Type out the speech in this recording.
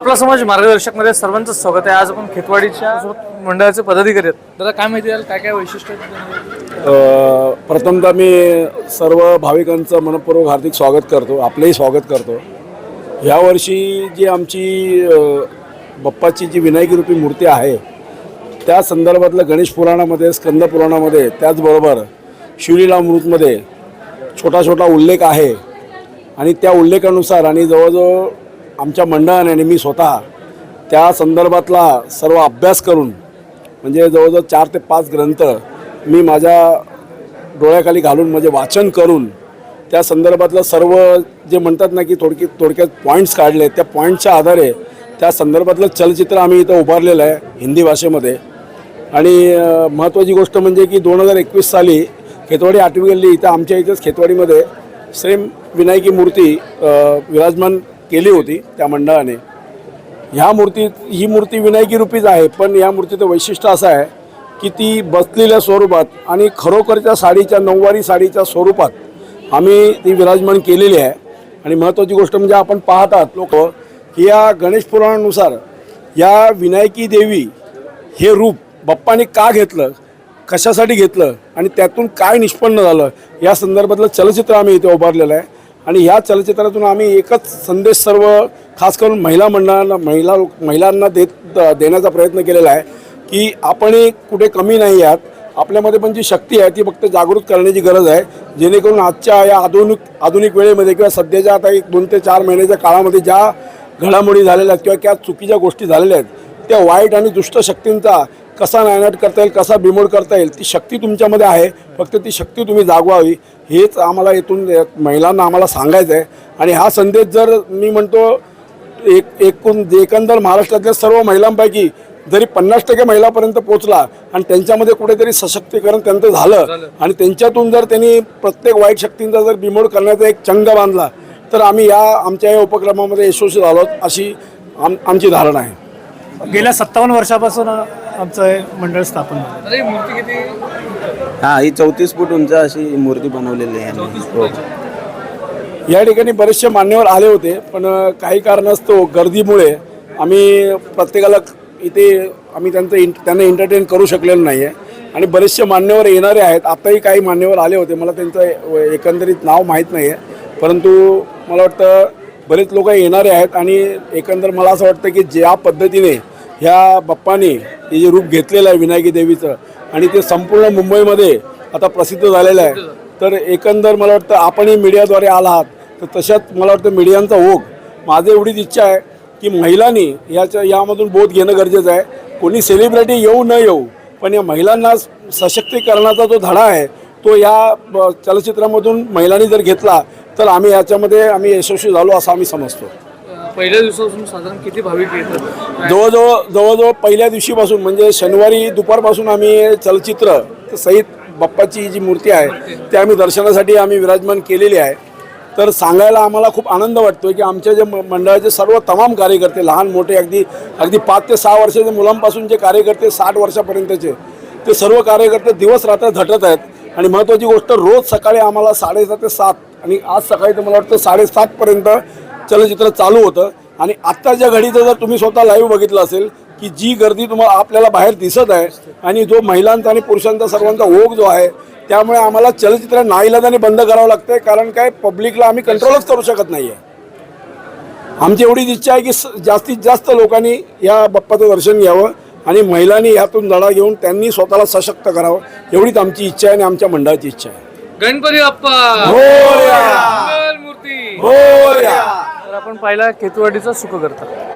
आपला समाज मार्गदर्शकमध्ये सर्वांचं स्वागत आहे. आज आपण खेतवाडीच्या मंडळाचे पदाधिकारी आहेत. दादा काय माहिती द्याल? काय काय वैशिष्ट्य प्रथमतः मी सर्व भाविकांचं मनपूर्वक हार्दिक स्वागत करतो. आपलंही स्वागत करतो. यावर्षी जी आमची बप्पाची बाप्पाची जी विनायकी रूपी मूर्ती आहे त्या संदर्भातलं गणेश पुराणामध्ये स्कंद पुराणामध्ये त्याचबरोबर शिवलीलामृतमध्ये छोटा छोटा उल्लेख आहे. आणि त्या उल्लेखानुसार आणि जवळजवळ आमच्या मंडळाने आणि मी स्वतः त्या संदर्भातला सर्व अभ्यास करून म्हणजे जवळजवळ चार ते पाच ग्रंथ मी माझ्या डोळ्याखाली घालून म्हणजे वाचन करून त्या संदर्भातलं सर्व जे म्हणतात ना की थोडकी थोडक्यात पॉईंट्स काढले त्या पॉईंटच्या आधारे त्या संदर्भातलं चलचित्र आम्ही इथं उभारलेलं आहे हिंदी भाषेमध्ये. आणि महत्त्वाची गोष्ट म्हणजे की दोन हजार एकवीस साली खेतवाडी आठवी गल्ली इथं आमच्या इथंच खेतवाडीमध्ये सेम विनायकी मूर्ती विराजमान केली होती त्या मंडळाने. ह्या मूर्तीत ही मूर्ती विनायकी रूपीच आहे पण या मूर्तीचं वैशिष्ट्य असं आहे की ती बसलेल्या स्वरूपात आणि खरोखरच्या साडीच्या नऊवारी साडीच्या स्वरूपात आम्ही ती विराजमान केलेली आहे. आणि महत्त्वाची गोष्ट म्हणजे आपण पाहतात लोक की या गणेश पुराणानुसार या विनायकी देवी हे रूप बाप्पाने का घेतलं कशासाठी घेतलं आणि त्यातून काय निष्पन्न झालं या संदर्भातलं चलचित्र आम्ही इथे उभारलेलं आहे. आणि ह्या चलचित्रातून आम्ही एकच संदेश सर्व खास करून महिला मंडळांना महिला महिलांना देत देण्याचा प्रयत्न केलेला आहे की आपणही कुठे कमी नाही आहात. आपल्यामध्ये पण जी शक्ती आहे ती फक्त जागृत करण्याची गरज आहे. जेणेकरून आजच्या या आधुनिक आधुनिक वेळेमध्ये किंवा सध्याच्या आता एक दोन ते चार महिन्याच्या काळामध्ये ज्या घडामोडी झालेल्या आहेत किंवा त्या चुकीच्या गोष्टी झालेल्या आहेत त्या वाईट आणि दुष्ट शक्तींचा कसा नायनाट करता येईल कसा बिमोड करता येईल ती शक्ती तुमच्यामध्ये आहे. फक्त ती शक्ती तुम्ही जागवावी हेच आम्हाला इथून अ, महिलांना आम्हाला सांगायचं आहे. आणि हा संदेश जर मी म्हणतो एक एकूण एकंदर महाराष्ट्रातल्या सर्व महिलांपैकी जरी पन्नास टक्के महिलापर्यंत पोहोचला आणि त्यांच्यामध्ये कुठेतरी सशक्तीकरण त्यांचं झालं. आणि त्यांच्यातून जर त्यांनी प्रत्येक वाईट शक्तींचा जर बिमोड करण्याचा एक चंग बांधला तर आम्ही या आमच्या या उपक्रमामध्ये यशस्वी झालो अशी आम आमची धारणा आहे. गेल्या सत्तावन्न वर्षापासून आमचं हे मंडळ स्थापन झालं. ही मूर्ती किती? हा ही चौतीस फूट उंच अशी मूर्ती बनवलेली आहे आम्ही. हो. या ठिकाणी बरेचसे मान्यवर आले होते पण अ, काही कारणास्तव गर्दीमुळे आम्ही प्रत्येकाला इथे आम्ही त्यांचं इंट त्यांना एंटरटेन करू शकलेलो नाही आहे आणि बरेचसे मान्यवर येणारे आहेत. आताही काही मान्यवर आले होते. मला त्यांचं ए- एकंदरीत नाव माहीत नाही आहे परंतु मला वाटतं बरेच लोक येणारे आहेत आणि एकंदर मला असं वाटतं की ज्या पद्धतीने ह्या बाप्पाने हे जे रूप घेतलेलं आहे विनायकी देवीचं आणि ते संपूर्ण मुंबईमध्ये आता प्रसिद्ध झालेलं आहे. तर एकंदर मला वाटतं आपणही मीडियाद्वारे आला आहात तर तशाच मला वाटतं मीडियांचा ओघ. माझी एवढीच इच्छा आहे की महिलांनी याच्या यामधून बोध घेणं गरजेचं आहे. कोणी सेलिब्रिटी येऊ न येऊ पण या महिलांना सशक्तीकरणाचा जो धडा आहे तो या चलचित्रामधून महिलांनी जर घेतला तर आम्ही याच्यामध्ये आम्ही यशस्वी झालो असं आम्ही समजतो. पहिल्या दिवसापासून साधारण किती भाविक येतात? जवळजवळ जवळजवळ पहिल्या दिवशीपासून म्हणजे शनिवारी दुपारपासून आम्ही चलचित्र सहित बाप्पाची जी मूर्ती आहे ती आम्ही दर्शनासाठी आम्ही विराजमान केलेली आहे. तर सांगायला आम्हाला खूप आनंद वाटतो की आमच्या जे मंडळाचे सर्व तमाम कार्यकर्ते लहान मोठे अगदी अगदी पाच ते सहा वर्षाच्या मुलांपासून जे कार्यकर्ते साठ वर्षापर्यंतचे ते सर्व कार्यकर्ते दिवस रात्र झटत आहेत. आणि महत्त्वाची गोष्ट रोज सकाळी आम्हाला साडेसात ते सात आणि आज सकाळी तर मला वाटतं साडेसातपर्यंत चलचित्र चालू होतं. आणि आत्ताच्या घडीचं जर तुम्ही स्वतः लाईव्ह बघितलं असेल की जी गर्दी तुम्हाला आपल्याला बाहेर दिसत आहे आणि जो महिलांचा आणि पुरुषांचा सर्वांचा ओघ जो आहे त्यामुळे आम्हाला चलचित्र नाईलाजाने बंद करावं लागतंय कारण काय पब्लिकला आम्ही कंट्रोलच करू शकत नाही आहे आमची एवढीच इच्छा आहे की जास्तीत जास्त लोकांनी या बाप्पाचं दर्शन घ्यावं आणि महिलांनी यातून धडा घेऊन त्यांनी स्वतःला सशक्त करावं एवढीच आमची इच्छा आहे आणि आमच्या मंडळाची इच्छा आहे. गणपती बाप्पा! मोरया! मंगल मूर्ती! मोरया! आपण पाहिला खेतवाडीचा सुख करतात.